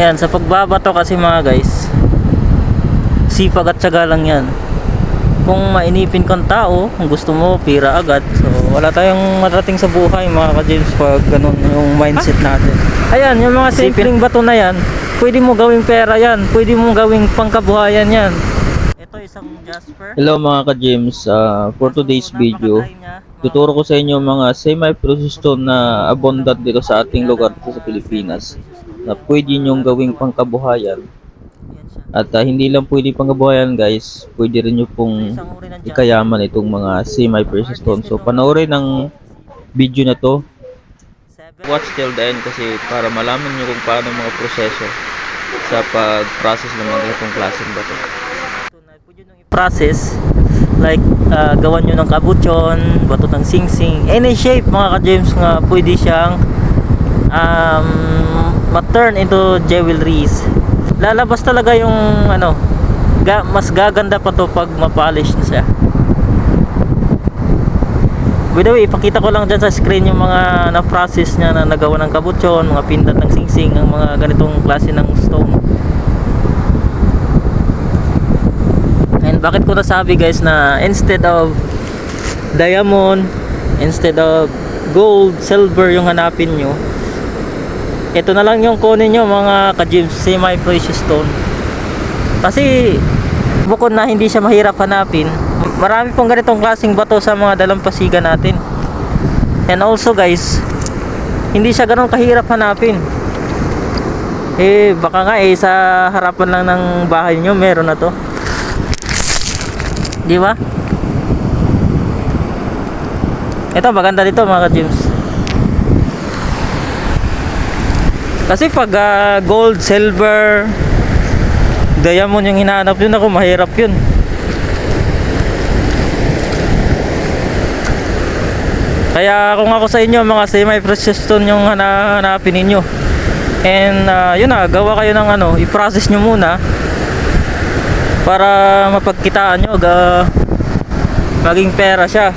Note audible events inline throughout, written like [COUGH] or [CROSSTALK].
Ayan, sa pagbabato kasi mga guys, sipag at tsaga lang yan. Kung mainipin kang tao, kung gusto mo, pira agad. So, wala tayong marating sa buhay mga ka-James pag ganun yung mindset natin. Ayan, yung mga simpleng bato na yan, pwede mo gawing pera yan, pwede mo gawing pangkabuhayan yan. Ito isang Jasper. Hello mga ka-James, Ah, for today's video, tuturo ko sa inyo mga semi-precious stone na abundant dito sa ating lugar dito sa Pilipinas na pwede nyong gawing pangkabuhayan at ah, hindi lang pwede pangkabuhayan guys, pwede rin nyo pong ikayaman itong mga semi-precious stone. So panoorin ang video na to, watch till the end kasi para malaman nyo kung paano mga proseso sa pag-process ng mga ganitong klaseng bato. I-process like uh, gawan nyo ng kabutsyon, bato ng singsing, any shape mga ka-James nga pwede siyang um, ma-turn into jewelries. Lalabas talaga yung ano, ga, mas gaganda pa to pag ma-polish na siya. By the way, ipakita ko lang dyan sa screen yung mga na-process niya na nagawa ng kabutsyon, mga pindat ng singsing, ang mga ganitong klase ng stone. And bakit ko nasabi guys na instead of diamond, instead of gold, silver yung hanapin nyo, ito na lang yung kunin nyo mga ka-gems, semi-precious stone. Kasi bukod na hindi siya mahirap hanapin, marami pong ganitong klaseng bato sa mga dalampasigan natin. And also guys, hindi siya ganun kahirap hanapin. Eh baka nga eh sa harapan lang ng bahay nyo meron na to. Di ba? Ito maganda dito mga ka-James. Kasi pag ah, gold, silver, diamond yung hinahanap yun ako, mahirap yun. Kaya kung ako sa inyo, mga semi-precious stone yung hanahanapin ninyo. And ah, yun na, gawa kayo ng ano, i-process nyo muna para mapagkitaan nyo ga, maging pera siya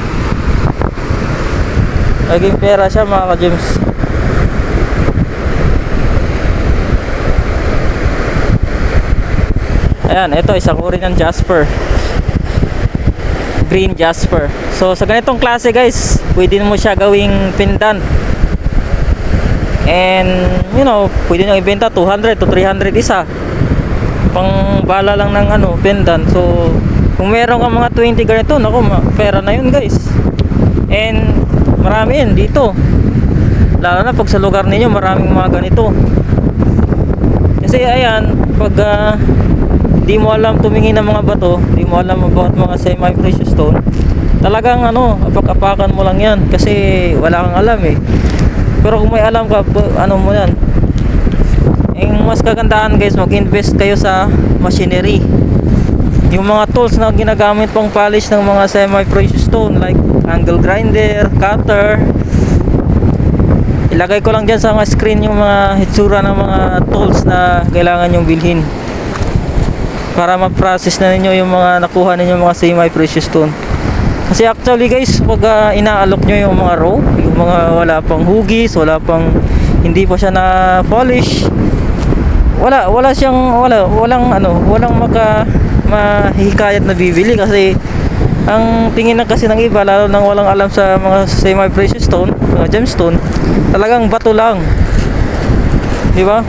maging pera siya mga ka-James ayan ito isang uri ng Jasper. Green Jasper. So sa ganitong klase guys pwede mo siya gawing pendant and you know pwede nyo ibenta 200 to 300 isa. Pang bala lang ng ano pendant so kung meron ka mga 20 ganito nako pera na yun guys. And marami yun dito. Lalo na pag sa lugar ninyo maraming mga ganito. Kasi ayan pag ah, di mo alam tumingin ng mga bato. Di mo alam about mga semi precious stone. Talagang ano apak-apakan mo lang yan. Kasi wala kang alam eh. Pero kung may alam ka ano mo yan. Yung mas kagandahan guys mag-invest kayo sa machinery. Yung mga tools na ginagamit pang polish ng mga semi precious stone like angle grinder, cutter. Ilagay ko lang dyan sa mga screen yung mga hitsura ng mga tools na kailangan yung bilhin para ma-process na ninyo yung mga nakuha ninyo mga semi precious stone. Kasi actually guys pag ah, inaalok nyo yung mga raw yung mga wala pang hugis wala pang hindi pa siya na polish wala wala siyang wala walang ano walang maka mahihikayat na bibili kasi ang tingin na kasi ng iba lalo nang walang alam sa mga semi precious stone mga gemstone talagang bato lang. Di ba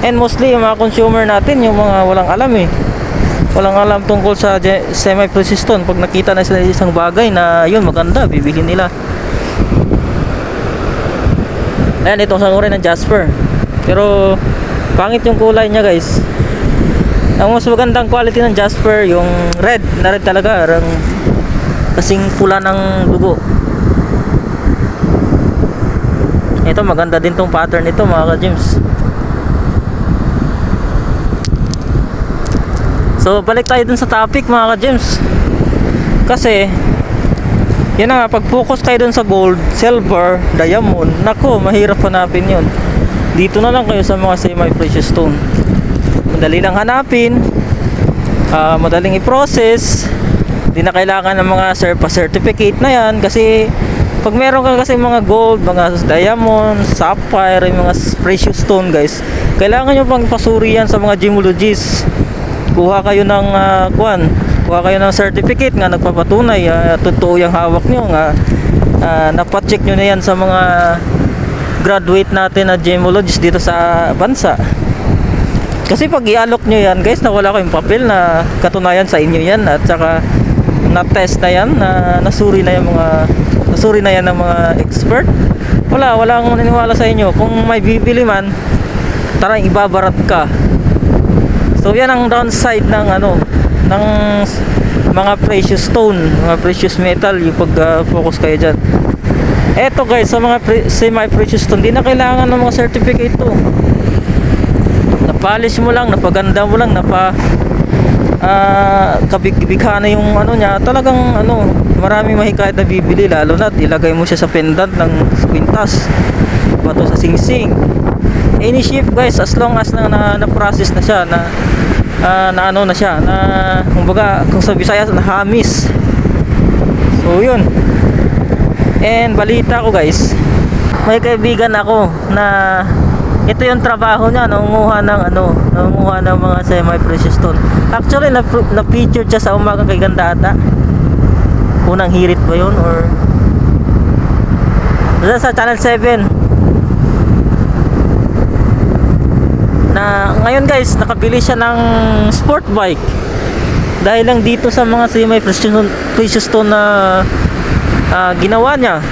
and mostly yung mga consumer natin yung mga walang alam eh. Walang alam tungkol sa semi precious stone. Pag nakita na sila isang bagay na yun maganda bibilhin nila. Ayan ito sa uri ng Jasper. Pero pangit yung kulay niya guys. Ang mas magandang quality ng Jasper yung red. Na red talaga parang kasing pula ng dugo. Ito maganda din tong pattern nito mga ka-James so balik tayo dun sa topic mga ka-James kasi yun na nga pag focus kayo dun sa gold silver, diamond nako mahirap hanapin yun. Dito na lang kayo sa mga semi precious stone. Madali lang hanapin. Ah, madaling i-process. Di na kailangan ng mga serpa certificate na yan kasi pag meron ka kasi mga gold, mga diamond, sapphire, mga precious stone guys, kailangan nyo pang pasuri yan sa mga gemologists. Kuha kayo ng uh, kuan, kuha kayo ng certificate nga nagpapatunay, ah, totoo yung hawak nyo nga uh, napacheck nyo na yan sa mga graduate natin na gemologist dito sa bansa. Kasi pag i-alok nyo yan guys, na wala kayong papel na katunayan sa inyo yan at saka na-test na yan, na nasuri na yung mga nasuri na yan ng mga expert. Wala, wala akong naniniwala sa inyo. Kung may bibili man, tara ibabarat ka. So yan ang downside ng ano, ng mga precious stone, mga precious metal, yung pag ah, focus kayo dyan. Eto guys, sa mga pre- semi-precious stone, di na kailangan ng mga certificate to napolish mo lang, napaganda mo lang, napa ah kabig-bigha na yung ano niya, talagang ano, marami mahikayat na bibili lalo na ilagay mo siya sa pendant ng kwintas. Bato sa singsing. Any shape guys, as long as na, na, na-process na siya, na ah, na ano na siya, na kumbaga kung sa Visayas na hamis. So yun. And balita ko guys, may kaibigan ako na ito yung trabaho niya, nangunguha ng ano, nangunguha ng mga semi-precious stone. Actually, na, na-featured siya sa umagang kay Ganda ata. Unang hirit ba yun or sa Channel 7 na ngayon guys nakabili siya ng sport bike. Dahil lang dito sa mga semi precious stone na ah, ginawa niya.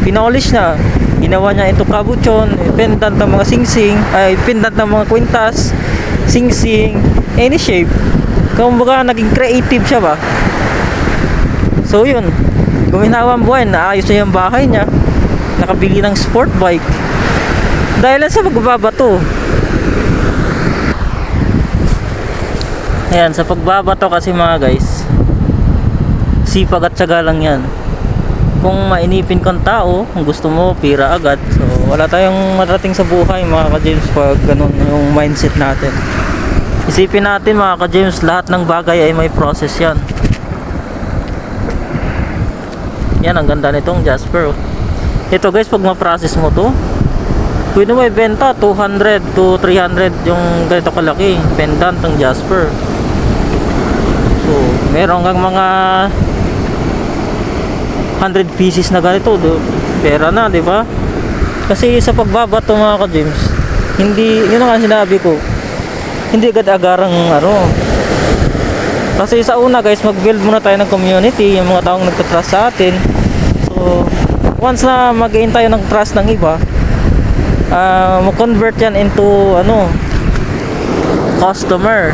Pinolish niya. Ginawa niya ito kabuchon pendant ng mga singsing ay pendant ng mga kwintas singsing any shape. Kumbaga naging creative siya ba? So yun. Guminawa ang buhay. Naayos niya yung bahay niya. Nakabili ng sport bike. Dahil sa pagbabato Ayan, sa pagbabato kasi mga guys, sipag at syaga lang yan. Kung mainipin kang tao, kung gusto mo, pira agad. So, wala tayong marating sa buhay mga ka-James pag ganun yung mindset natin. Isipin natin mga ka-James, lahat ng bagay ay may process yan. Yan, ang ganda nitong Jasper. oh. Ito guys, pag ma-process mo to, pwede mo ibenta 200 to 300 yung ganito kalaki pendant ng Jasper. Meron kang mga 100 pieces na ganito, do. Pera na, di ba? Kasi sa pagbabato mga ka-James, hindi, yun ang sinabi ko, hindi agad-agarang ano. Kasi sa una guys, mag-build muna tayo ng community, yung mga taong nagtatrust sa atin. So, once na mag-gain tayo ng trust ng iba, ah mo convert yan into ano customer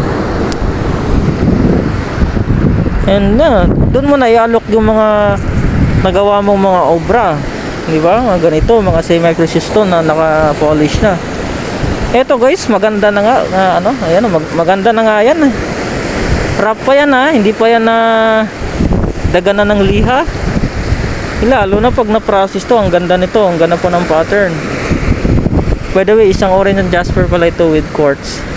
and na doon mo na i-alok yung mga nagawa mong mga obra. Di ba? Mga ganito mga semi precious stone na naka-polish na. Eto guys maganda na nga na, ano ayan mag, maganda na nga yan. Rough pa yan ha? Hindi pa yan na daganan ng liha. Lalo na pag na-process to ang ganda nito ang ganda po ng pattern. By the way, isang orange and jasper pala ito with quartz.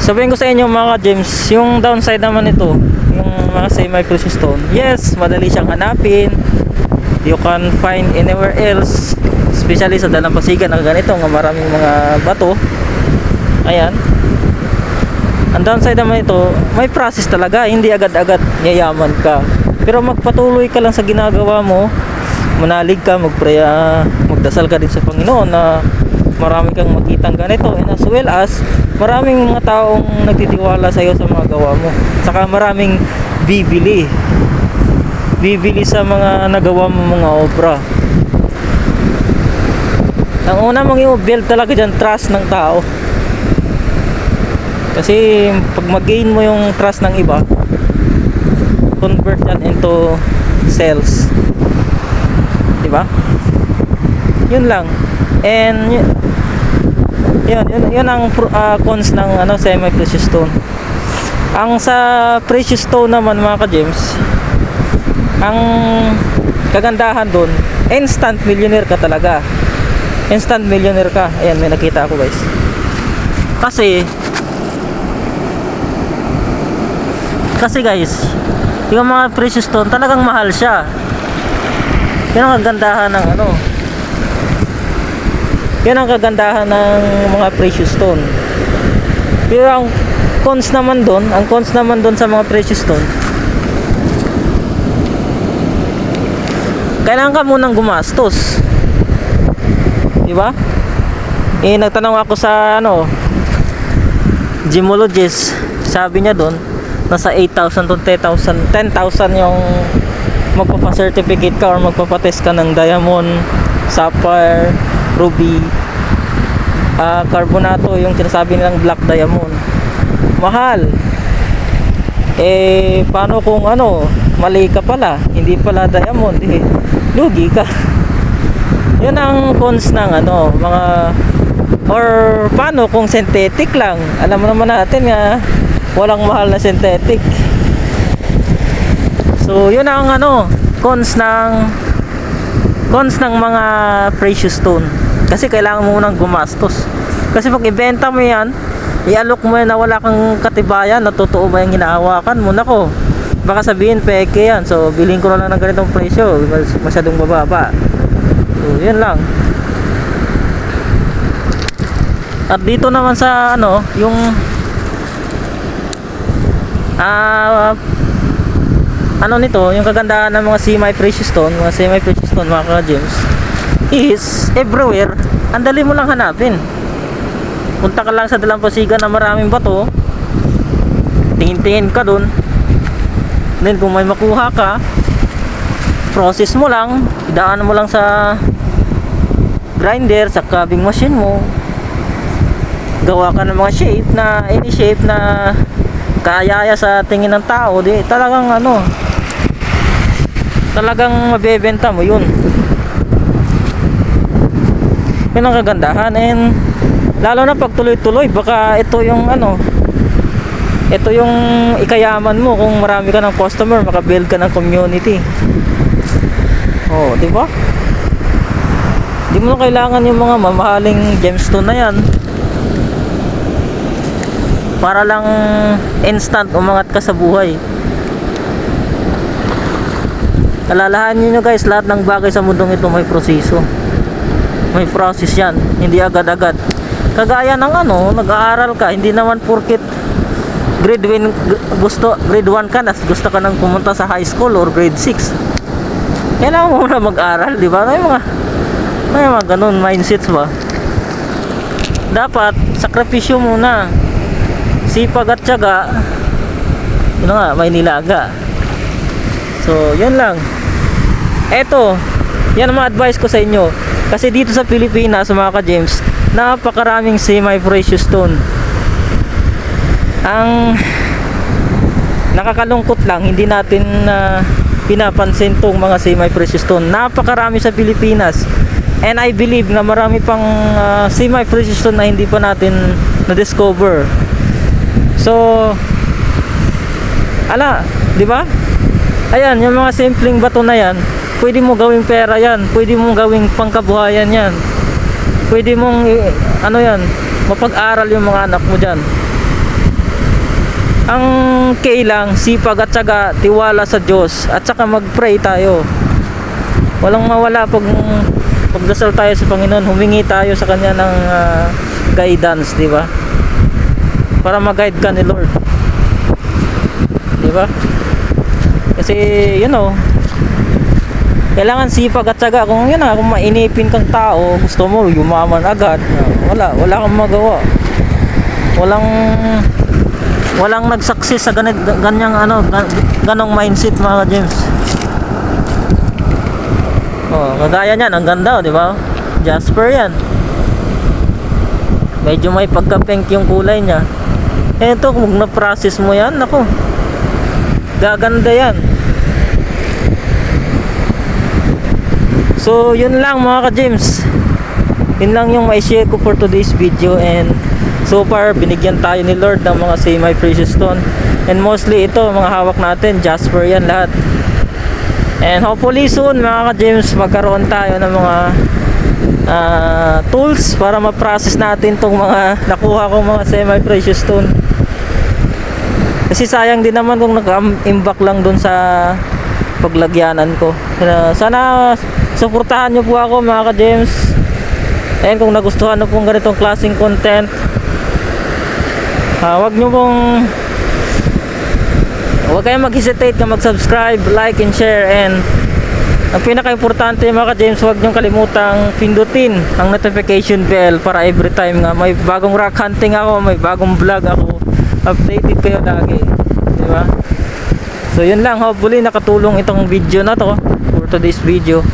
Sabihin ko sa inyo mga James, yung downside naman ito, yung mga semi-precious stone. Yes, madali siyang hanapin. You can find anywhere else, especially sa dalampasigan na ganito, nga maraming mga bato. Ayan. Ang downside naman ito, may process talaga, hindi agad-agad yayaman ka. Pero magpatuloy ka lang sa ginagawa mo, manalig ka, magpraya, magdasal ka din sa Panginoon na marami kang makitang ganito and as well as maraming mga taong nagtitiwala sa iyo sa mga gawa mo. Saka maraming bibili. Bibili sa mga nagawa mo mga obra. Ang una mong i-build talaga dyan trust ng tao. Kasi pag mag-gain mo yung trust ng iba convert yan into sales. Di ba? Yun lang and yun, yun, yun ang ah, cons ng ano, semi precious stone. Ang sa precious stone naman mga ka-James ang kagandahan doon instant millionaire ka talaga. Instant millionaire ka. Ayan may nakita ako guys. Kasi kasi guys yung mga precious stone talagang mahal siya. Yan ang kagandahan ng ano. Yan ang kagandahan ng mga precious stone. Pero ang cons naman doon, ang cons naman doon sa mga precious stone, kailangan ka munang gumastos. Di ba? Eh, nagtanong ako sa ano, gemologist, sabi niya doon, nasa 8,000 to 10,000, 10,000 yung magpapa-certificate ka or magpapa-test ka ng diamond, sapphire, ruby, ah carbonato, yung sinasabi nilang black diamond. Mahal. Eh, paano kung ano, mali ka pala, hindi pala diamond, eh, lugi ka. [LAUGHS] Yun ang cons ng ano, mga or paano kung synthetic lang. Alam naman natin nga walang mahal na synthetic. So, yun ang ano, cons ng cons ng mga precious stone. Kasi kailangan mo munang gumastos. Kasi pag ibenta mo yan, i-alok mo yan na wala kang katibayan, na totoo ba yung hinahawakan mo, nako. Baka sabihin, peke yan. So, bilhin ko na lang ng ganitong presyo. Mas- Masyadong mababa. So, yun lang. At dito naman sa ano, yung ah ano nito, yung kagandahan ng mga semi precious stone, mga semi precious stone, mga ka-gems is everywhere. Ang dali mo lang hanapin. Punta ka lang sa dalampasigan na maraming bato. Tingin-tingin ka dun. Then kung may makuha ka, process mo lang, idaan mo lang sa grinder, sa carving machine mo. Gawa ka ng mga shape na any shape na kayaya sa tingin ng tao, di talagang ano, talagang mabebenta mo yun. Yun kagandahan and lalo na pag tuloy-tuloy baka ito yung ano ito yung ikayaman mo kung marami ka ng customer makabuild ka ng community. Oh di ba? Di mo na kailangan yung mga mamahaling gemstone na yan. Para lang instant umangat ka sa buhay. Alalahanin nyo guys lahat ng bagay sa mundong ito may proseso may process yan. Hindi agad-agad. Kagaya ng ano nag-aaral ka hindi naman porket grade 1 gusto grade 1 ka na gusto ka nang pumunta sa high school or grade 6 kailangan mo muna mag-aral di ba? May mga may mga ganun mindsets ba? Dapat sakripisyo muna. Sipag at tiyaga. Yun nga may nilaga so yun lang. Eto yan ang mga advice ko sa inyo kasi dito sa Pilipinas mga ka-James napakaraming semi-precious stone. Ang nakakalungkot lang hindi natin na pinapansin tong mga semi-precious stone. Napakarami sa Pilipinas. And I believe na marami pang ah, semi-precious stone na hindi pa natin na-discover. So ala di ba? Ayan yung mga simpleng bato na yan pwede mo gawing pera yan. Pwede mo gawing pangkabuhayan yan. Pwede mong ano yan mapag-aral yung mga anak mo dyan. Ang key lang sipag at saka tiwala sa Diyos. At saka mag-pray tayo. Walang mawala pag pagdasal tayo sa Panginoon. Humingi tayo sa kanya ng ah, guidance di ba? Para mag-guide ka ni Lord. Di ba? Kasi you know kailangan sipag at syaga. Kung yun na kung mainipin kang tao gusto mo yumaman agad. Wala wala kang magawa. Walang walang nag-success sa ganit, ganyang ano gan- ganong mindset mga James. Oh kagaya niyan ang ganda oh, di ba? Jasper yan. Medyo may pagka-pink yung kulay niya. Eto kung na-process mo yan nako gaganda yan So, yun lang mga ka-James. Yun lang yung may share ko for today's video and so far binigyan tayo ni Lord ng mga semi precious stone and mostly ito mga hawak natin Jasper yan lahat. And hopefully soon mga ka-James magkaroon tayo ng mga ah, tools para ma-process natin tong mga [LAUGHS] nakuha kong mga semi precious stone. Kasi sayang din naman kung nag-imbak lang dun sa paglagyanan ko. Sana, suportahan nyo po ako mga ka-gems. And kung nagustuhan nyo pong ganitong klaseng content, ah, wag nyo pong Huwag kayong mag-hesitate na mag-subscribe, like, and share and ang pinaka-importante mga ka-James, huwag niyong kalimutang pindutin ang notification bell para every time nga may bagong rock hunting ako, may bagong vlog ako, updated kayo lagi. Di ba? So yun lang, hopefully nakatulong itong video na to. For today's video.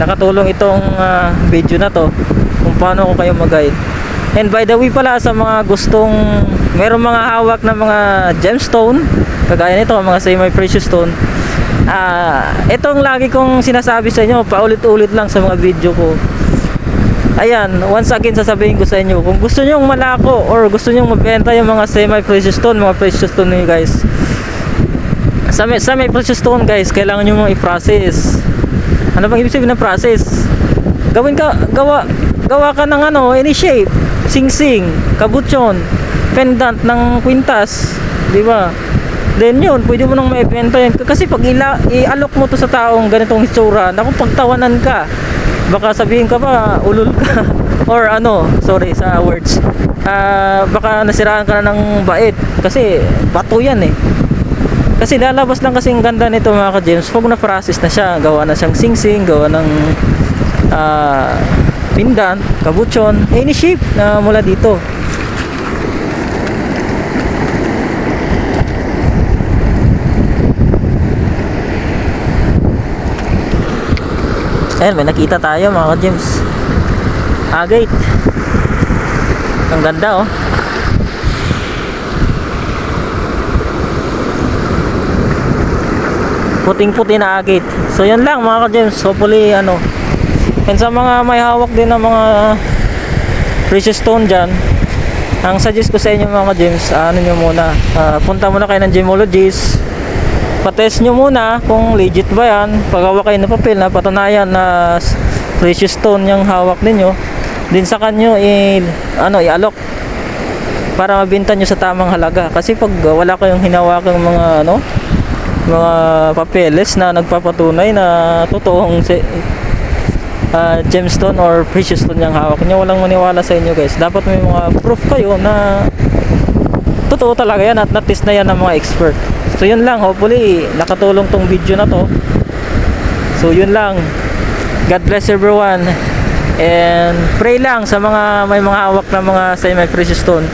Nakatulong itong ah, video na to. Kung paano ko kayo mag-guide. And by the way pala sa mga gustong merong mga hawak na mga gemstone. Kagaya nito mga semi precious stone. Ah itong lagi kong sinasabi sa inyo paulit-ulit lang sa mga video ko. Ayan once again sasabihin ko sa inyo kung gusto nyong malako or gusto nyong mabenta yung mga semi precious stone mga precious stone niyo guys sa may, sa may stone guys kailangan nyo mong i-process. Ano bang ibig sabihin ng process? Gawin ka gawa gawa ka ng ano any shape. Sing sing kabutyon pendant ng kwintas di ba? Then yun pwede mo nang maibenta yan kasi pag ila, i-alok mo to sa taong ganitong hitsura naku pagtawanan ka. Baka sabihin ka pa ulol ka. [LAUGHS] Or ano sorry sa words. Ah, baka nasiraan ka na ng bait. Kasi bato yan eh kasi lalabas lang kasi ang ganda nito mga ka-James. Pag na-process na siya. Gawa na siyang sing-sing gawa ng ah, pindan, kabutson any shape na mula dito. Ayan, may nakita tayo mga ka-James. Agate Ang ganda oh puting puti na agate so yan lang mga ka-gems hopefully ano and sa mga may hawak din ng mga precious stone dyan ang suggest ko sa inyo mga ka-gems ano nyo muna ah, punta muna kayo ng gemologist patest nyo muna kung legit ba yan. Pagawa kayo ng papel na patunayan na precious stone yung hawak ninyo. Din sa kanyo i ano i-alok para mabenta nyo sa tamang halaga. Kasi pag uh, wala kayong hinawakang mga ano mga papeles na nagpapatunay na totoong si, ah, gemstone or precious stone yung hawak nyo walang maniwala sa inyo guys. Dapat may mga proof kayo na totoo talaga yan at na-test na yan ng mga expert. So yun lang. Hopefully nakatulong tong video na to. So yun lang. God bless everyone. And pray lang sa mga may mga hawak na mga semi precious stone.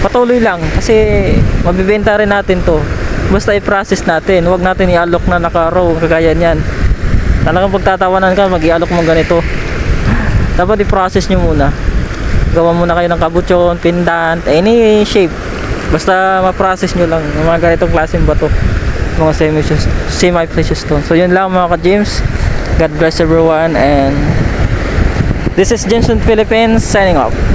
Patuloy lang kasi mabibenta rin natin to basta i-process natin. Huwag natin i-alok na naka-row kagaya niyan. Talagang pagtatawanan ka mag-i-alok mo ganito. Dapat i-process nyo muna. Gawa muna kayo ng kabutyon, pendant, any shape. Basta ma-process nyo lang yung mga ganitong klaseng bato. Mga semi semi precious stone. So yun lang mga ka-James. God bless everyone and this is Jensen Philippines signing off